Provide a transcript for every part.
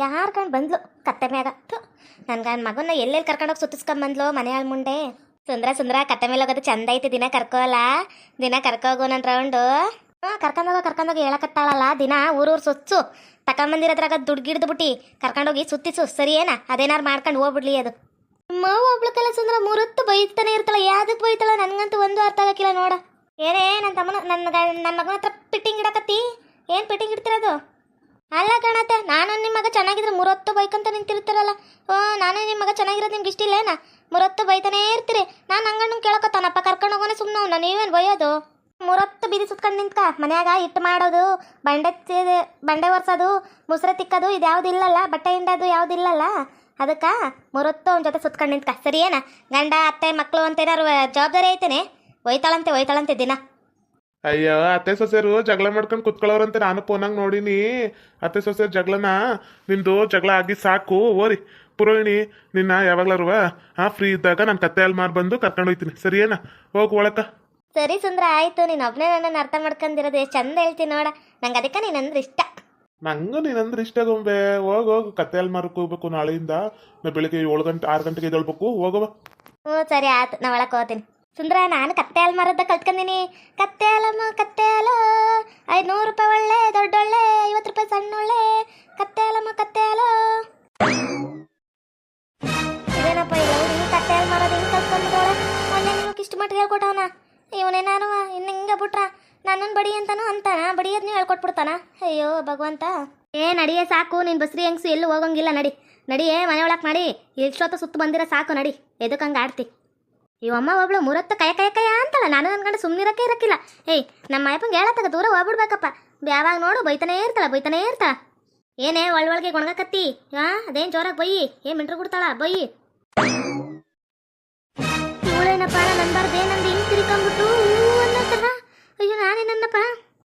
ಯಾರು ಬಂದ್ಲು? ಕತ್ತೆ ಮ್ಯಾಗ. ನನ್ನ ಗಂಡ ಮಗನ ಎಲ್ಲೆಲ್ಲಿ ಕರ್ಕೊಂಡೋಗಿ ಸುತ್ತಿಸ್ಕೊಂಬಂದ್ಲು ಮನೆ ಆಳ್ ಮುಂಡೆ ಸುಂದ್ರ ಸುಂದ್ರ, ಕತ್ತೆ ಮೇಲೆ ಹೋಗೋದು ಚಂದ ಐತೆ, ದಿನ ಕರ್ಕೋಲ್ಲ. ದಿನ ಕರ್ಕೋಗು ನನ್ನ ರೌಂಡು ಹಾಂ ಕರ್ಕೊಂಡೋಗ ಕರ್ಕೊಂಡೋಗಿ ಹೇಳಕತ್ತಾಳಲ್ಲ, ದಿನ ಊರೂರು ಸುತ್ತು. ತಕೊಂಬಂದಿರೋದ್ರಾಗ ದುಡ್ಡು ಬಿಟ್ಟು ಕರ್ಕೊಂಡೋಗಿ ಸುತ್ತಿಸು, ಸರಿ ಏನ? ಅದೇನಾರು ಮಾಡ್ಕೊಂಡು ಹೋಗ್ಬಿಡ್ಲಿ ಅದು. ಮಾವು ಒಬ್ಳಕ್ಕೆಲ್ಲ ಸುಂದ್ರ, ಮೂರೊತ್ತು ಬೈತಾನೆ ಇರ್ತಾಳ ಯಾವ್ದಕ್ಕೆ ಬೈತಾಳ ನನಗಂತೂ ಒಂದು ಅರ್ಥ ಆಗಕ್ಕಿಲ್ಲ ನೋಡ. ಏನೇ ನನ್ನ ತಮ್ಮನ ನನ್ನ ನನ್ನ ಮಗನ ಹತ್ರ ಪಿಟ್ಟಿಂಗ್ ಇಡಕತ್ತಿ? ಏನು ಪಿಟ್ಟಿಂಗ್ ಇಡ್ತಿರೋದು? ಅಲ್ಲ ಕಣತ್ತೆ ನಾನು ನಿಮ್ಮ ಮಗ ಚೆನ್ನಾಗಿದ್ರೆ ಮೂರೊತ್ತು ಬೈಕಂತ ನಿಂತಿರ್ತಾರಲ್ಲ. ಓ, ನಾನು ನಿಮ್ಮ ಮಗ ಚೆನ್ನಾಗಿರೋದು ನಿಮ್ಗೆ ಇಷ್ಟ ಇಲ್ಲೇನ ಮೂರೊತ್ತು ಬೈತಾನೇ ಇರ್ತೀರಿ. ನಾನು ಹಂಗಣ್ಣು ಕೇಳಕತ್ತಾನಪ್ಪ, ಕರ್ಕೊಂಡು ಹೋಗೋನೆ ಸುಮ್ಮನೆ ಅವ್ನ, ನೀವೇನು ಬೈಯೋದು? ಮೂರೊತ್ತು ಬೀದಿ ಸುತ್ಕೊಂಡು ನಿಂತ್ಕ, ಮನ್ಯಾಗ ಹಿಟ್ಟು ಮಾಡೋದು, ಬಂಡೆ ಬಂಡೆ ಒರೆಸೋದು, ಮುಸ್ರೆ ತಿಕ್ಕೋದು ಇದು ಯಾವ್ದು ಇಲ್ಲಲ್ಲ, ಬಟ್ಟೆ ಹಿಂಡೋದು ಯಾವ್ದು ಇಲ್ಲಲ್ಲ? ಅದಕ್ಕೆ ಮೂರೊತ್ತು ಅವನ ಜೊತೆ ಸುತ್ಕೊಂಡು ನಿಂತ್ಕ ಸರಿ ಏನ ಗಂಡ, ಅತ್ತೆ ಮಕ್ಕಳು ಅಂತ ಏನಾರು ಜವಾಬ್ದಾರಿ ಐತೇನೆ? ಒಯ್ತಾಳಂತೆ ಒಯ್ತಾಳಂತೆ ದಿನ. ಅಯ್ಯೋ ಅತ್ತೆ ಸೊಸೆರು ಜಗಳ ಮಾಡ್ಕೊಂಡು ಕುತ್ಕೊಳ್ಳೋರಂತೆ. ನಾನು ಫೋನಾಗ ನೋಡಿನಿ. ಅತ್ತೆ ಸೊಸೆ ಜಗಳನ. ನಿಂದು ಜಗಳ ಆಗಿ ಸಾಕು. ಓರಿ ಪುರೋಹಿಣಿ ನಿನ್ನ ಯಾವಾಗ್ಲಾರುವ ಆ ಫ್ರೀ ಇದ್ದಾಗ ನಾನು ಕತ್ತೆ ಅಲ್ಲಿ ಮಾರ್ ಬಂದು ಕರ್ಕೊಂಡು ಹೋಗ್ತೀನಿ ಸರಿಯೇನ? ಹೋಗ್ ಒಳಕ. ಸರಿ ಸುಂದ್ರ ಆಯ್ತು. ನೀನು ಒಬ್ಬನೇ ನನ್ನ ಅರ್ಥ ಮಾಡ್ಕೊಂಡಿರೋದು ಎಷ್ಟು ಚಂದ ಹೇಳ್ತೀನಿ ನೋಡ. ನಂಗೆ ಅದಕ್ಕೆ ನೀನಂದ್ರೆ ಇಷ್ಟ. ನಂಗೂ ನೀನಂದ್ರೆ ಇಷ್ಟ ಗೊಂಬೆ. ಹೋಗು ಹೋಗು. ಕತ್ತೆ ಅಲ್ಲಿ ಮಾರಕ್ಕೆ ಹೋಗ್ಬೇಕು ನಾಳೆಯಿಂದ. ನಾ ಬೆಳಿಗ್ಗೆ ಏಳು ಗಂಟೆ ಆರು ಗಂಟೆಗೆ ಎದ್ದೇಳ್ಬೇಕು. ಹೋಗವ ಹ್ಞೂ ಸರಿ ಆಯ್ತು. ನಾ ಒಳಕ್ಕೆ ಹೋಗ್ತೀನಿ. ಸುಂದ್ರ, ನಾನು ಕತ್ತೆ ಹಾಲು ಮಾರೋದ ಕಲ್ತ್ಕೊಂಡಿನಿ ಕತ್ತೆ ಹಾಲಮ್ಮ ಕತ್ತೆ ಹಾಲು. ರೂಪಾಯಿ ಒಳ್ಳೆ, ದೊಡ್ಡೊಳ್ಳೆ, ಐವತ್ತು ರೂಪಾಯಿ ಸಣ್ಣೊಳ್ಳೆ. ಕತ್ತೆ ಹಾಲಮ್ಮ ಕತ್ತೆ ಹಾಲು. ಇದೇನಪ್ಪ ಇಲ್ಲ ನೀ ಕತ್ತೆ ಹಾಲು ಮಾರೋದು ಹಿಂಗೆ ಕಲ್ತ್ಕೊಂಡಿದ್ದಾಳೆ ಮೊನ್ನೆ ನಿಮಗೆ ಇಷ್ಟು ಮಟ್ಟಿಗೆ ಹೇಳ್ಕೊಟ್ಟವನ. ಇವನೇನಾನು ಇನ್ನು ಹಿಂಗೆ ಬಿಟ್ರ. ನನ್ನನ್ನು ಬಡಿ ಅಂತಾನು ಅಂತಾನ. ಬಡಿಯೋದು ನೀವು ಹೇಳ್ಕೊಟ್ಬಿಡ್ತಾನ. ಅಯ್ಯೋ, ಭಗವಂತ. ಏ, ನಡಿಯೇ, ಸಾಕು. ನೀನು ಬಸ್ರಿ ಹೆಂಗ್ಸು ಎಲ್ಲೂ ಹೋಗಂಗಿಲ್ಲ. ನಡಿ. ನಡಿಯೇ, ಮನೆ ಒಳಗೆ ಮಾಡಿ. ಇಷ್ಟೊತ್ತು ಸುತ್ತು ಬಂದಿರೋ ಸಾಕು. ನಡಿ. ಎದಕ್ಕೆ ಹಂಗೆ ಆಡ್ತಿ? ಇವಮ್ಮ ಒಬ್ಳು ಮೂರತ್ತು ಕೈ ಕೈ ಕೈ ಅಂತಲ್ಲ, ನಾನು ಅನ್ಕೊಂಡು ಸುಮ್ಮನಿರಕ್ಕೆ ಇರಕ್ಕಿಲ್ಲ. ಏಯ್ ನಮ್ಮ ಅಯ್ಯಪ್ಪಂಗೆ ಹೇಳತ್ತಾಗ ದೂರ ಹೋಗ್ಬಿಡ್ಬೇಕಪ್ಪ. ಯಾವಾಗ ನೋಡು, ಬೈತಾನೇ ಇರ್ತಾಳ ಬೈತಾನೇ ಇರ್ತಾಳ. ಏನೇ ಒಳಗೆ ಗೊಣಗಕತ್ತಿ? ಹಾ ಅದೇನು ಜೋರಾಗಿ ಬೈಯಿ? ಏ ಮಿಂಟ್ರು ಕೊಡ್ತಾಳ? ಬೈಯಿ. ಇವಳೇನಪ್ಪ ನನ್ಬಾರ್ದೆ ನಂದು ಹಿಂಗ್ ತಿರ್ಕೊಂಬಿಟ್ಟು ಅನ್ನತ್ತಲ್ಲ. ಅಯ್ಯೋ ನಾನೇನನ್ನಪ್ಪ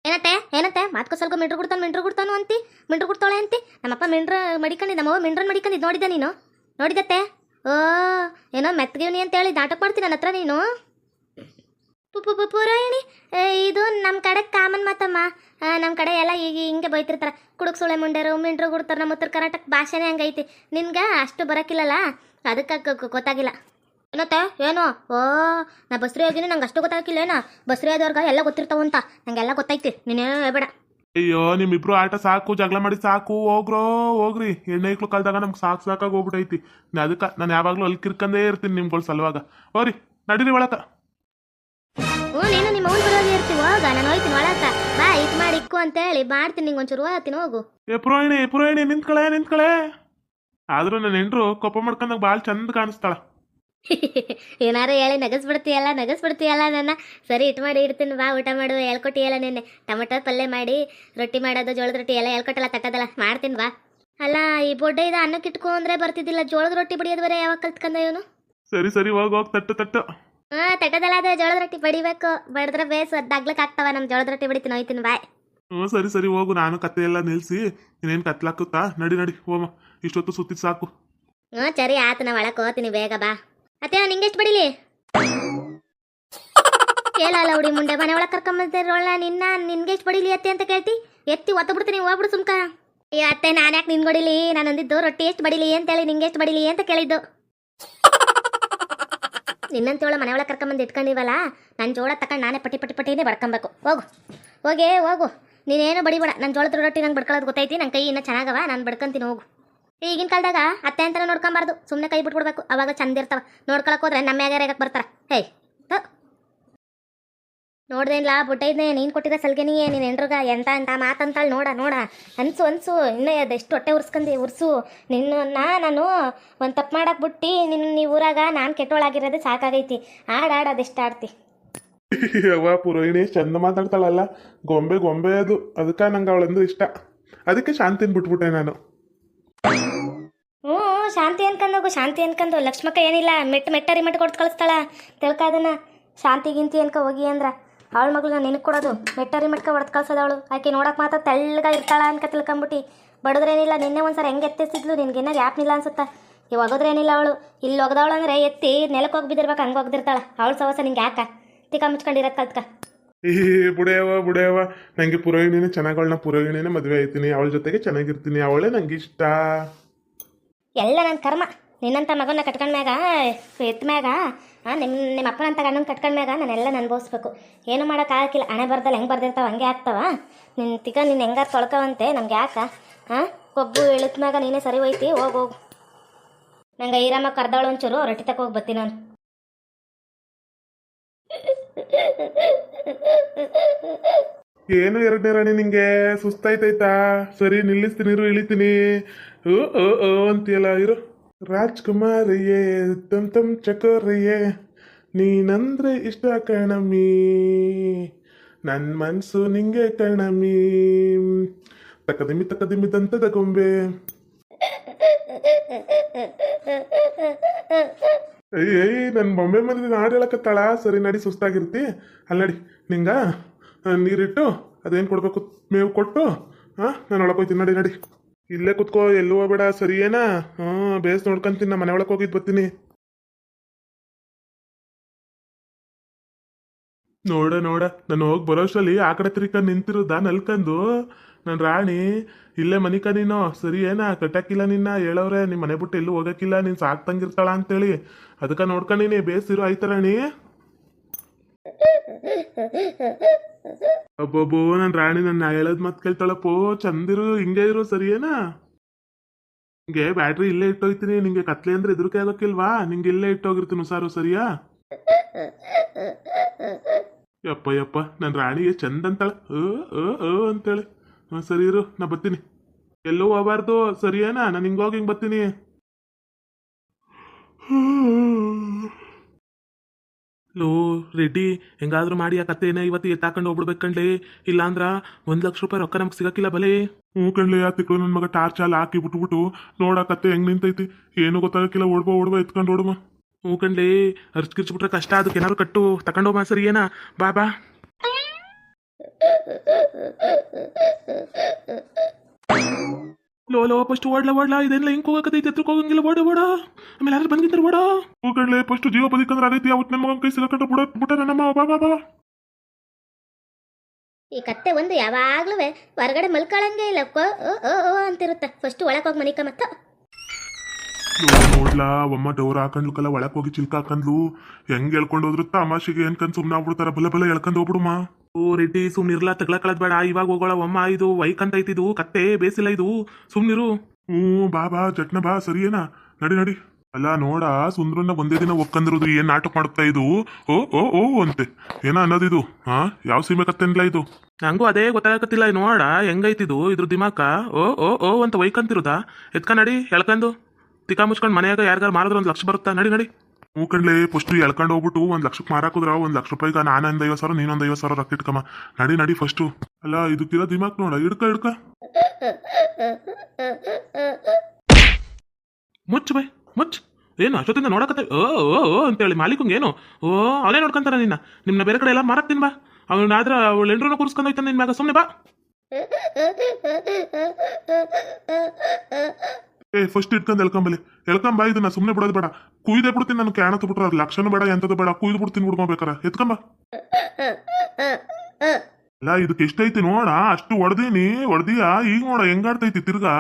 ಏನತ್ತೆ ಏನತ್ತೆ? ಮಾತ್ಕೋ ಸ್ವಲ್ಪ ಮಿಂಟ್ರು ಕೊಡ್ತಾನೆ, ಮಿಂಟ್ರು ಕೊಡ್ತಾನು ಅಂತಿ. ಮಿಂಟ್ರು ಕೊಡ್ತಾಳೆ ಅಂತಿ. ನಮ್ಮಪ್ಪ ಮಿಂಟ್ರ ಮಡಿಕೊಂಡಿದ್ದ ನಮ್ಮವ್ವ ಮಿಂಡ್ರನ್ ಮಡಿಕೊಂಡಿದ್ದು ನೋಡಿದ್ದೆ ನೀನು? ನೋಡಿದತ್ತೆ ಓ, ಏನೋ ಮೆತ್ತಗಿವ್ನಿ ಅಂತ ಹೇಳಿ ನಾಟಕ ಮಾಡ್ತೀನಿ ನನ್ನ ಹತ್ರ ನೀನು. ಪುರೋಹಿಣಿ ಇದು ನಮ್ಮ ಕಡೆ ಕಾಮನ್ ಮಾತಮ್ಮ ನಮ್ಮ ಕಡೆ ಎಲ್ಲ ಈಗ ಹಿಂಗೆ ಬೈತಿರ್ತಾರೆ. ಕುಡುಕ್ ಸುಳೆ ಮುಂಡ್ಯರು ಮಿಂಡ್ರು ಗುಡ್ತಾರೆ ನಮ್ಮ ಉತ್ತರ ಕರ್ನಾಟಕ ಭಾಷೆನೇ ಹಂಗೈತಿ ನಿನ್ಗೆ ಅಷ್ಟು ಬರೋಕ್ಕಿಲ್ಲಲ್ಲ ಅದಕ್ಕೆ ಗೊತ್ತಾಗಿಲ್ಲ. ಏನತ್ತೆ? ಏನು? ಓ, ನಾ ಬಸ್ರಿ ಹೋಗಿನಿ, ನಂಗೆ ಅಷ್ಟು ಗೊತ್ತಾಗಿಲ್ಲ ಏನೋ ಬಸ್ರಿ ಆದವ್ರಿಗೆ ಎಲ್ಲ ಗೊತ್ತಿರ್ತಾವಂತ. ನಂಗೆಲ್ಲ ಗೊತ್ತೈತಿ. ನೀನೇ ಹೇಳ್ಬೇಡ. ಅಯ್ಯೋ ನಿಮ್ಮಿಬ್ರು ಆಟ ಸಾಕು ಜಗಳ ಮಾಡಿ ಸಾಕು. ಹೋಗ್ರೋ ಹೋಗ್ರಿ. ಎಣ್ಣೆ ಹೆಣ್ಣೈಕ್ಳು ಕಾಲ್ದಾಗ ನಮ್ಗೆ ಸಾಕು ಸಾಕಾಗಿ ಹೋಗ್ಬಿಟ್ಟೈತಿ ಅದಕ್ಕೆ ನಾನು ಯಾವಾಗಲೂ ಅಲ್ಲಿ ಕಿರ್ಕಂದೇ ಇರ್ತೀನಿ ನಿಮ್ಗಳ ಸಲುವಾಗ. ಹೋರಿ ನಡೀರಿ ಒಳಕ. ಓ ನೀನು ನಿಮ್ಮ ಅವ್ನ ಬರೋಗಿ ಇರ್ತೀವಿ ಹೋಗ. ನಾನು ಹೋಯ್ತೀನಿ ಒಳಕ. ಬಾ ಇದು ಮಾಡಿ ಇಕ್ಕು ಅಂತೇಳಿ. ಮಾಡ್ತೀನಿ ನಿಂಗೆ ಒಂಚೂರು ಹೋಗ್ತೀನಿ ಹೋಗು. ಏ ಪುರೋಹಿಣಿ ಪುರೋಹಿಣಿ ನಿಂತ್ಕಳೆ ನಿಂತ್ಕಳೆ. ಆದ್ರೂ ನನ್ನ ಹೆಂಡ್ರು ಕೊಪ್ಪ ಮಾಡ್ಕೊಂಡಾಗ ಭಾಳ ಚಂದ ಕಾಣಿಸ್ತಾಳ. ಏನಾರು ಹೇಳಿ ನಗಸ್ಬಿಡ್ತೀಯಲ್ಲ ನಗಸ್ಬಿಡ್ತೀಯಲ್ಲ ನನ್ನ. ಸರಿ ಇಟ್ಟು ಮಾಡಿ ಇಡ್ತೀನಿ. ಬಾ ಊಟ ಮಾಡು ಹೇಳ್ಕೊಟ್ಟಿಯಲ್ಲ ನಿನ್ನೆ. ಟೊಮೆಟೊ ಪಲ್ಯ ಮಾಡಿ ರೊಟ್ಟಿ ಮಾಡೋದು ಜೋಳದ ರೊಟ್ಟಿ ಎಲ್ಲ ಹೇಳ್ಕೊಟ್ಟಲ್ಲ ತಟ್ಟದಲ್ಲ. ಮಾಡ್ತೀನಿ ಬಾ. ಅಲ್ಲ ಈ ಬೊಡ್ಡೆ ಇದು ಅನ್ನಕ್ಕೆ ಇಟ್ಕೊ ಅಂದ್ರೆ ಬರ್ತಿದ್ದಿಲ್ಲ. ಜೋಳದ ರೊಟ್ಟಿ ಬಡಿಯೋದು ಬರೇ ಯಾವಾಗ ಕಲ್ತ್ಕೊಂಡ ಇವನು? ಸರಿ ಸರಿ ಹೋಗಿ ಹೋಗಿ ತಟ್ಟು ತಟ್ಟು. ಹಾ ತಟ್ಟದಲ್ಲ ಅದೇ ಜೋಳದ ರೊಟ್ಟಿ ಬಡಿಬೇಕು. ಬಡಿದ್ರೆ ಬೇಸ್ ಅದಾಗ್ಲಕ್ಕೆ ಆಗ್ತಾವ ನಮ್ಮ ಜೋಳದ ರೊಟ್ಟಿ ಬಡಿತೀನಿ ಹೋಯ್ತೀನಿ ಬಾಯ್. ಹ್ಞೂ ಸರಿ ಸರಿ ಹೋಗು. ನಾನು ಕತ್ತೆ ಎಲ್ಲ ನಿಲ್ಸಿ ಇನ್ನೇನು ಕತ್ಲಾಕುತ್ತಾ? ನಡಿ ನಡಿ ಹೋಮ. ಇಷ್ಟೊತ್ತು ಸುತ್ತಿದ್ ಸಾಕು. ಹ್ಞೂ ಸರಿ ಆತು. ನಾ ಒಳಕ್ಕೆ ಹೋಗ್ತೀನಿ ಬೇಗ ಬಾ. ಅತ್ತೆ ನಿಂಗೆಷ್ಟು ಬಡಿಲಿ? ಕೇಳಲ್ಲ ಹುಡಿ ಮುಂಡೆ ಮನೆ ಒಳಗೆ ಕರ್ಕೊಂಬಂದಿರೋಳ ನಿನ್ನ ನಿನ್ಗೆಷ್ಟು ಬಡಿಲಿ ಅತ್ತೆ ಅಂತ ಕೇಳ್ತಿ? ಎತ್ತಿ ಒತ್ತ ಬಿಡ್ತೀನಿ ಹೋಗ್ಬಿಡು ಸುಮ್ಕ. ಅಯ್ಯ ಅತ್ತೆ, ನಾನು ಯಾಕೆ ನಿನ್ ಬಡಿಲಿ? ನಾನು ಅಂದಿದ್ದು ರೊಟ್ಟಿ ಎಷ್ಟು ಬಡಿಲಿ ಅಂತೇಳಿ ನಿಂಗೆ ಎಷ್ಟು ಬಡಿಲಿ ಅಂತ ಕೇಳಿದ್ದು. ನಿನ್ನಂತೇಳ ಮನೆ ಒಳಗೆ ಕರ್ಕೊಂಬಂದು ಇಟ್ಕೊಂಡಿವಲ್ಲ ನನ್ನ ಜೋಳ ತಕೊಂಡು ನಾನೇ ಪಟ್ಟಿ ಪಟ್ಟಿ ಪಟ್ಟಿನೇ ಬಡ್ಕೊಬೇಕು. ಹೋಗು. ಹೋಗೇ, ಹೋಗು. ನೀನೇನು ಬಡಿಬೇಡ. ನನ್ನ ಜೋಳದ ರೊಟ್ಟಿ ನಂಗೆ ಬಡ್ಕೊಳ್ಳೋದು ಗೊತ್ತೈತಿ ನನ್ನ ಕೈ ಇನ್ನೂ ಚೆನ್ನಾಗವ, ನಾನು ಬಡ್ಕೊಂತೀನಿ, ಹೋಗು. ಈಗಿನ ಕಾಲದಾಗ ಅತ್ತೆ ಅಂತಾನೆ ನೋಡ್ಕೊಂಬಾರ್ದು. ಸುಮ್ಮನೆ ಕೈ ಬಿಟ್ಬಿಡ್ಬೇಕು. ಅವಾಗ ಚಂದ ಇರ್ತಾವ. ನೋಡ್ಕೊಳಕ್ ಹೋದ್ರೆ ನಮ್ಮ ರೇಗಕ್ಕೆ ಬರ್ತಾರ? ಹೇ ನೋಡ್ದೇನ್ಲಾ ಬುಟ್ಟೈದ್ನೆ ನೀನು ಕೊಟ್ಟಿರೋ ಸಲ್ಗೆನಿಯೇ ನೀನು ಎನ್ರಗ ಎಂತ ಅಂತ ಮಾತಂತಾಳ್ ನೋಡ ನೋಡ. ಅನ್ಸು ಅನ್ಸು. ಇನ್ನೇ ಅದೆಷ್ಟು ಹೊಟ್ಟೆ ಉರ್ಸ್ಕೊಂಡಿ ಉರ್ಸು. ನಿನ್ನ ನಾನು ಒಂದು ತಪ್ಪು ಮಾಡಕ್ಕೆ ಬಿಟ್ಟಿ ನಿನ್ನ ನೀ ಊರಾಗ ನಾನು ಕೆಟ್ಟೋಳಾಗಿರೋದು ಸಾಕಾಗೈತಿ. ಆಡ ಆಡ, ಅದೆಷ್ಟು ಆಡ್ತಿ. ಪುರೋಹಿಣಿ ಚಂದ ಮಾತಾಡ್ತಾಳಲ್ಲ. ಗೊಂಬೆ ಗೊಂಬೆ ಅದು. ಅದಕ್ಕೆ ನಂಗೆ ಅವಳಂದು ಇಷ್ಟ. ಅದಕ್ಕೆ ಶಾಂತಿನ ಬಿಟ್ಬಿಟ್ಟೆ ನಾನು. ಶಾಂತಿ ಅನ್ಕೊಂಡೋಗು ಶಾಂತಿ ಅನ್ಕೊಂಡು ಲಕ್ಷ್ಮಕ್ಕ ಏನಿಲ್ಲ ಮೆಟ್ಟ ಮೆಟ್ಟರಿ ಮೆಟ್ಟ ಕೊಟ್ಟು ಕಳಿಸ್ತಾಳ. ತಿಳ್ಕ ಅದನ್ನ. ಶಾಂತಿ ಗಿಂತಿ ಅನ್ಕ ಹೋಗಿ ಅಂದ್ರ ಅವಳ ಮಗಳನ್ನ ನಿನಗೆ ಕೊಡೋದು. ಮೆಟ್ಟರಿ ಮೆಟ್ಕ ಹೊಡೆದು ಅವಳು ಆಕೆ ನೋಡಕ್ ಮಾತ್ರ ತೆಳ್ಳಗ ಇರ್ತಾಳ ಅನ್ಕ ತಿಳ್ಕೊಂಬಿಟ್ಟು. ಬಡದ್ರೇನಿಲ್ಲ, ನಿನ್ನೆ ಒಂದ್ಸಲ ಹೆಂಗೆ ಎತ್ತಿಸಿದ್ಲು? ನಿನ್ಗೇನಾಗ ಯಾಪ್ ನಿಲ್ಲ ಅನ್ಸುತ್ತಾ? ಇವ್ ಒಗದ್ರೇನಿಲ್ಲ ಅವಳು. ಇಲ್ಲಿ ಒಗದವಳು ಅಂದ್ರೆ ಎತ್ತಿ ನೆಲಕ್ಕೆ ಹೋಗಿ ಬಿದ್ದಿರ್ಬೇಕು, ಹಂಗೆ ಹೋಗ್ದಿರ್ತಾಳ ಅವಳ ಸವಸ ನಿಂಗೆ ಯಾಕ? ತಿಕ್ಕ ಮುಚ್ಕೊಂಡಿರೋದು ಕಲ್ತ್ಕ ಈ ಬುಡೇವ ಬುಡಿಯವ ನಂಗೆ ಪುರೋಹಿಣಿನೇ ಚೆನ್ನಾಗವಳನ್ನ ಪುರೋಹಿಣಿನೇ ಮದುವೆ ಆಯ್ತೀನಿ. ಅವಳ ಜೊತೆಗೆ ಚೆನ್ನಾಗಿರ್ತೀನಿ. ಅವಳೇ ನಂಗೆ ಇಷ್ಟ ಎಲ್ಲ ನನ್ನ ಕರ್ಮ. ನಿನ್ನಂಥ ಮಗನ ಕಟ್ಕೊಂಡ್ಮ್ಯಾಗ ಎತ್ತ ಮ್ಯಾಗ ನಿಮ್ಮ ನಿಮ್ಮ ಅಪ್ಪನಂತ ಗಂಡನ ಕಟ್ಕೊಂಡ್ಮ್ಯಾಗ ನಾನೆಲ್ಲ ಅನುಭವಿಸ್ಬೇಕು ಏನು ಮಾಡೋಕ್ಕಾಗಿಲ್ಲ ಹಣೆ ಬರ್ದಲ್ಲಿ ಹೆಂಗೆ ಬರ್ದಿರ್ತಾವೆ, ಹಂಗೆ ಆಗ್ತಾವ. ನಿನ್ನ ತಿಕ, ನೀನು ಹೆಂಗಾರು ತೊಳ್ಕೊವಂತೆ, ನಮ್ಗೆ ಯಾಕ? ಹಾಂ ಕೊಬ್ಬು ಇಳಿದ ಮ್ಯಾಗ ನೀನೇ ಸರಿ ಹೋಯ್ತಿ, ಹೋಗು ಹೋಗು. ನಂಗೆ ಈರಮ್ಮ ಕರ್ದವಳು ಒಂಚೂರು, ರೊಟ್ಟಿ ತಕ ಹೋಗಿ ಬರ್ತೀನಿ ನಾನು. ಏನು ಎರಡನೇ ರಾಣಿ ನಿಂಗೆ? ಸುಸ್ತಾಯ್ತೈತಾ ಸರಿ, ನಿಲ್ಲಿಸ್ತೀನಿ, ಇರು, ಇಳಿತೀನಿ. ಓ ಓ ಓ, ಅಂತೀಯಲ್ಲ, ಇರು. ರಾಜ್ಕುಮಾರಿಯೇ ತಮ್ ತಮ್ ಚಕೋರಿಯೇ, ನೀನಂದ್ರೆ ಇಷ್ಟ ಕಣಮಿ. ನನ್ನ ಮನ್ಸು ನಿಂಗೆ ಕಣಮಿ. ತಕದಿಮಿ ತಕದಿಮಿ ದಂತದ ಗೊಂಬೆ ಅಯ್ಯ ನನ್ನ ಬೊಂಬೆ ಮಂದಿ ಹಾಡು ಹೇಳಕತ್ತಾಳ? ಸರಿ, ನಡಿ, ಸುಸ್ತಾಗಿರ್ತಿ. ಅಲ್ಲಡಿ ನಿಂಗ? ನೀರಿಟ್ಟು, ಅದೇನು ಕೊಡ್ಬೇಕು? ಮೇವು ಕೊಟ್ಟು ಹಾಂ ನಾನು ಒಳಗೆ ಹೋಗ್ತೀನಿ ನಡಿ ನಡಿ. ಇಲ್ಲೇ ಕುತ್ಕೋ, ಎಲ್ಲೂ ಹೋಗ್ಬೇಡ ಸರಿ ಏನಾ ಹಾಂ, ಬೇಸ್ ನೋಡ್ಕೊಂತೀನಿ ನಾನು ಮನೆ ಒಳಗೆ ಹೋಗಿದ್ದು ಬರ್ತೀನಿ. ನೋಡ ನೋಡ, ನಾನು ಹೋಗಿ ಬರೋಷ್ಟರಲ್ಲಿ ಆ ಕಡೆ ತಿರ್ಕ ನಿಂತಿರೋದ ನಲ್ಕಂದು ನನ್ನ ರಾಣಿ, ಇಲ್ಲೇ ಮನಿಕ ನೀನು ಸರಿ ಏನ ಕಟ್ಟಕ್ಕಿಲ್ಲ ನಿನ್ನ, ಹೇಳವ್ರೆ ನಿಮ್ಮ ಮನೆ ಬಿಟ್ಟು ಎಲ್ಲೂ ಹೋಗಕ್ಕಿಲ್ಲ ನೀನು ಸಾಕ್ತಂಗಿರ್ತಾಳ ಅಂತೇಳಿ. ಅದಕ್ಕೆ ನೋಡ್ಕೊಂಡಿನಿ ಬೇಸಿರು ಆಯ್ತ ರಾಣಿ? ಅಬ್ಬಬ್ಬೋ ನನ್ನ ರಾಣಿ ನನ್ನ ಹೇಳದ್ ಮತ್ ಕೇಳ್ತಾಳಪ್ಪೋ. ಚಂದಿರು, ಹಿಂಗೆ ಇರೋ, ಸರಿಯೇನಾ? ಹಿಂಗೆ ಬ್ಯಾಟ್ರಿ ಇಲ್ಲೇ ಇಟ್ಟೋಗ್ತೀನಿ ನಿಂಗೆ ಕತ್ಲೆ ಅಂದ್ರೆ ಎದುರುಕೆ ಆಗೋಕ್ಕಿಲ್ವಾ ನಿಂಗೆ ಇಲ್ಲೇ ಇಟ್ಟೋಗಿರ್ತೀನಿ ಸಾರು, ಸರಿಯಾ? ಯಪ್ಪ ಯಪ್ಪ ನನ್ನ ರಾಣಿಗೆ ಚಂದ ಅಂತಾಳ. ಅಂತೇಳಿ. ಹ್ಞೂ ಸರಿ ಇರು, ನಾ ಬರ್ತೀನಿ. ಎಲ್ಲೋ ಹೋಗ್ಬಾರ್ದು, ಸರಿಯೇನಾ? ನಾನು ಹಿಂಗೋಗಿ ಹಿಂಗೆ ಬರ್ತೀನಿ. ಲೋ ರೆಡ್ಡಿ ಹೆಂಗಾದ್ರೂ ಮಾಡಿ ಆ ಕತ್ತೆನ ಇವತ್ತು ಎತ್ತಾಕೊಂಡು ಹೋಗ್ಬಿಡ್ಬೇಕು ಕಣ್ಲಿ. ಇಲ್ಲಾಂದ್ರ ಒಂದ್ ಲಕ್ಷ ರೂಪಾಯಿ ರೊಕ್ಕ ನಮ್ಗೆ ಸಿಗಕ್ಕಿಲ್ಲ ಬಲೇ. ಹ್ಞೂ ಕಣ್ಲಿ ಆ ತಿಕೋ ನನ್ನ ಮಗ ಟಾರ್ಚ್ ಅಲ್ಲಿ ಹಾಕಿ ಬಿಟ್ಬಿಟ್ಟು ನೋಡ ಕತ್ತೆ ಹೆಂಗ್ ನಿಂತೈತಿ. ಏನು ಗೊತ್ತಾಗಕ್ಕಿಲ್ಲ ಓಡ್ಬೋ ಓಡ್ಬೋ ಎತ್ಕೊಂಡು ಓಡ್ಬೋ. ಹ್ಞೂ ಕಣ್ಲಿ ಅರ್ಚ್ ಕಿರ್ಚ್ಬಿಟ್ರೆ ಕಷ್ಟ ಅದಕ್ಕೆ ಏನಾದ್ರು ಕಟ್ಟು. ತಕೊಂಡು ತಗೊಂಡೋಗ ಸರಿ ಏನ? ಬಾ ಬಾ. ಲೋ ಲೋ ಫಸ್ಟ್ ಓಡ್ಲಾ ಓಡ್ಲಾ ಇದೆಲ್ಲ ಹಿಂಗ್ ಐತೆ ಎತ್ತರಕ್ಕೆ ಹೋಗಂಗಿಲ್ಲ ಓಡ ಓಡ. ಆಮೇಲೆ ಯಾರು ಬಂದಿದ್ರು ಓಡ. ಹೋಗಡ್ಲೆ ಫಸ್ಟ್ ಜೀವ ಬದುಕಂದ್ರೆ ಆಗೈತಿ ಅವತ್ತು ನಮ್ಮ ಮಗನ ಕೈ ಸಿಗಕಟ್ಟ ಬಿಡ ಬಿಟ್ಟ ನಮ್ಮ ಬಾ ಬಾ ಬಾ. ಈ ಕತ್ತೆ ಒಂದು ಯಾವಾಗ್ಲೂ ಹೊರಗಡೆ ಮಲ್ಕೊಳಂಗೆ ಇಲ್ಲ. ಕೋ ಓ ಓ ಅಂತಿರುತ್ತೆ. ಫಸ್ಟ್ ಒಳಗೆ ಹೋಗಿ ಮನಿಕ ಮತ್ತ. ನೋಡ್ಲಾ ಒಮ್ಮ ಡೋರ್ ಹಾಕೊಂಡ್ಲಕಲ್ಲ ಒಳಗೆ ಹೋಗಿ ಚಿಲ್ಕ ಹಾಕಂದ್ಲು ಹೆಂಗ್ ಎಳ್ಕೊಂಡು ಹೋದ್ರು ತಮಾಷೆಗೆ ಏನ್ ಕಣ್ ಸುಮ್ಮನೆ ಆಗ್ಬಿಡ್ತಾರ? ಬಲ ಬಲ ಹೇಳ್ಕೊಂಡು ಹೋಗ್ಬಿಡುಮ ಓ ರೆಡ್ಡಿ ಸುಮ್ನಿರ್ಲಾ ತಗ್ಲಕಳದ್ ಬೇಡ. ಇವಾಗ ಹೋಗೋಳ ಅಮ್ಮ ಇದು ವೈಕಂತ ಐತಿದು ಕತ್ತೆ ಬೇಸಿಲ್ಲ ಇದು. ಸುಮ್ನಿರು. ಹ್ಞೂ ಬಾ ಬಾ ಜಟ್ನ ಬಾ ಸರಿಯೇನಾ? ನಡಿ ನಡಿ. ಅಲ್ಲ ನೋಡ ಸುಂದ್ರನ್ನ ಒಂದೇ ದಿನ ಒಕ್ಕಂದಿರೋದು ಏನ್ ನಾಟಕ ಮಾಡುತ್ತಾ ಇದು? ಓ ಓ ಓ ಅಂತೆ. ಏನ ಅನ್ನೋದಿದು ಹಾ ಯಾವ ಸೀಮೆ ಕತ್ತೆನ್ಲ ಇದು? ನಂಗೂ ಅದೇ ಗೊತ್ತಾಗತ್ತಿಲ್ಲ ನೋಡ. ಹೆಂಗೈತಿದು ಇದ್ರ ದಿಮಾಕ? ಓ ಓ ಓ ಅಂತ ವೈಕಂತಿರುದಾ? ಎತ್ಕ ನಡಿ ಎಳ್ಕಂದು. ತಿಕ್ಕ ಮುಚ್ಕೊಂಡು ಮನೆಯಾಗ ಯಾರಿಗಾರು ಮಾರದ್ರ ಒಂದು ಲಕ್ಷ ಬರುತ್ತಾ? ನಡಿ ನಡಿ. ಕಣ್ಲೆ ಫಸ್ಟ್ ಎಳ್ಕೊಂಡು ಹೋಗ್ಬಿಟ್ಟು ಒಂದ್ ಲಕ್ಷಕ್ಕೆ ಮಾರಾಕುದ್ರ ಒಂದ್ ಲಕ್ಷ ರೂಪಾಯಿಗೆ ನಾನು ಒಂದ್ ಐವತ್ ಸಾವಿರ ನೀನೊಂದು ಐವತ್ ಸಾವಿರ ರೊಕ್ಕ ಇಟ್ಕಮ್ಮ. ನಡಿ ನಡಿ ಫಸ್ಟು ಅಲ್ಲ, ಇದಕ್ಕಿರೋ ದಿಮಾಕ್ ನೋಡ, ಹಿಡ್ಕ ಹಿಡ್ಕ. ಮುಚ್ಚ ಬೈ, ಮುಚ್ಚ. ಏನು ಅಷ್ಟೊತ್ತಿಂದ ನೋಡಕತ್ತೆ? ಓ ಓ ಓ ಅಂತೇಳಿ ಮಾಲೀಕಂಗೆ ಏನು? ಓ ಅವನೇ ನೋಡ್ಕೊಂತಾರ ನಿನ್ನ. ನಿಮ್ಮನ್ನ ಬೇರೆ ಕಡೆ ಎಲ್ಲ ಮಾರಾಕ್ತೀನಿ ಬಾ ಅವ್ನ ಆದ್ರೆ ಅವಳು ಎಂಟ್ರನ್ನ ಕೂರಿಸ್ಕೊಂಡು ಹೋಯ್ತಾನೆ ನಿನ್ನ ಮ್ಯಾಗ. ಸುಮ್ಮನೆ ಬಾ. ಏ ಫಸ್ಟ್ ಇಟ್ಕೊಂಡು ಎಳ್ಕೊಂಬಲಿ ಎಳ್ಕೊಂಬ ಇದು ನಾ ಸುಮ್ಮನೆ ಬಿಡೋದು ಬೇಡ. ಕುಯ್ದೇ ಬಿಡ್ತೀನಿ, ನಾನು ಕ್ಯಾಣ ಬಿಟ್ರೆ ಲಕ್ಷಣ ಬೇಡ ಎಂತದ್ದು ಬೇಡ. ಕುಯ್ದು ಬಿಡ್ತೀನಿ ಬಿಡ್ಕೊಬೇಕಾರ ಎತ್ಕೊಂಬ ಅಲ್ಲ, ಇದಕ್ಕೆ ಎಷ್ಟೈತಿ ನೋಡ, ಅಷ್ಟು ಹೊಡ್ದೀನಿ, ಹೊಡೆದಿಯಾ? ಈಗ ನೋಡ, ಹೆಂಗಾಡ್ತೈತಿ ತಿರ್ಗಾ?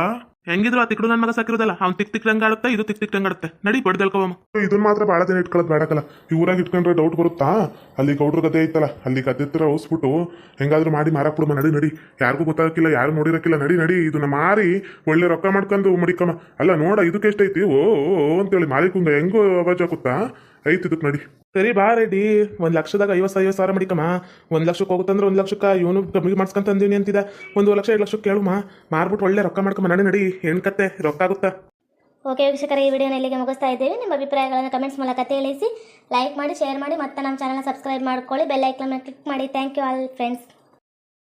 ಹೆಂಗಿದ್ರು ಆ ತಿಕ್ಕಡು ನನ್ನ ಮಗ ಸಾಕಿರೋದಲ್ಲ, ಅವ್ನು ತಿಕ್ ತಿಕ್ ಆಡುತ್ತೆ, ಇದು ತಿಕ್ ತಿಕ್ ಆಡುತ್ತೆ. ನಡಿ ಬಡ್ದೆಲ್ಕೋವಮ್ಮ ಇದನ್ನ ಮಾತ್ರ ಭಾಳ ದಿನ ಇಟ್ಕೊಳ್ಳೋದು ಬೇಡಕಲ್ಲ. ಈ ಊರಾಗ ಇಟ್ಕೊಂಡ್ರೆ ಡೌಟ್ ಬರುತ್ತಾ? ಅಲ್ಲಿ ಗೌಡ್ರ ಗದ್ದೆ ಐತಲ್ಲ, ಅಲ್ಲಿ ಕದ್ದಿತ್ತರ ಹತ್ರ ಹೋಸ್ಬಿಟ್ಟು ಹೆಂಗಾದ್ರೂ ಮಾಡಿ ಮಾರಾ ಬಿಡಮ್ಮ, ನಡಿ ನಡಿ. ಯಾರಿಗೂ ಗೊತ್ತಾಗಕ್ಕಿಲ್ಲ, ಯಾರು ನೋಡಿರಕ್ಕಿಲ್ಲ, ನಡಿ ನಡಿ. ಇದನ್ನ ಮಾರಿ ಒಳ್ಳೆ ರೊಕ್ಕ ಮಾಡ್ಕೊಂಡು ಮಡಿಕಮ್ಮ. ಅಲ್ಲ ನೋಡ ಇದಕ್ಕೆ ಎಷ್ಟೈತಿ ಓ ಹೇಳಿ ಅಂತೇಳಿ ಮಾಲೀಕಂಗ ಹೆಂಗೋ ಅವಾಜ್ ಆಗುತ್ತಾ ಐತಿ ಇದಕ್ಕೆ ನಡಿ ಸರಿ ಬಾ ರೆಡಿ ಒಂದ್ ಲಕ್ಷದಾಗ ಐವತ್ತು ಐವತ್ತು ಸಾವಿರ ಮಡಿಕಮ್ಮ. ಒಂದ್ ಲಕ್ಷಕ್ಕೆ ಹೋಗುತ್ತಂದ್ರೆ ಒಂದ್ ಲಕ್ಷಕ್ಕೆ ಇವನು ಕಮ್ಮಿ ಮಾಡ್ಸ್ಕೊಂತಂದೀನಿ ಅಂತಿದ ಒಂದು ಲಕ್ಷ ಎರಡು ಲಕ್ಷಕ್ಕೆ ಕೇಳುಮ ಮಾರ್ಬಿಟ್ಟು ಒಳ್ಳೆ ರೊಕ್ಕ ಮಾಡ್ಕೊಂಬ ನಡಿ ನಡಿ ಹೆಣ್ಕತ್ತೆ ರೊಕ್ಕ ಆಗುತ್ತಾ? ಓಕೆ ವೀಕ್ಷಕರ ಈ ವಿಡಿಯೋನ ಇಲ್ಲಿಗೆ ಮುಗಿಸ್ತಾ ಇದ್ದೇವೆ. ನಿಮ್ಮ ಅಭಿಪ್ರಾಯಗಳನ್ನು ಕಮೆಂಟ್ಸ್ ಮೂಲಕ ತಿಳಿಸಿ ಲೈಕ್ ಮಾಡಿ ಶೇರ್ ಮಾಡಿ ಮತ್ತೆ ನಮ್ಮ ಚಾನಲ್ನ ಸಬ್ಸ್ಕ್ರೈಬ್ ಮಾಡ್ಕೊಳ್ಳಿ. ಬೆಲ್ ಐಕನ್ ಕ್ಲಿಕ್ ಮಾಡಿ. Thank you all friends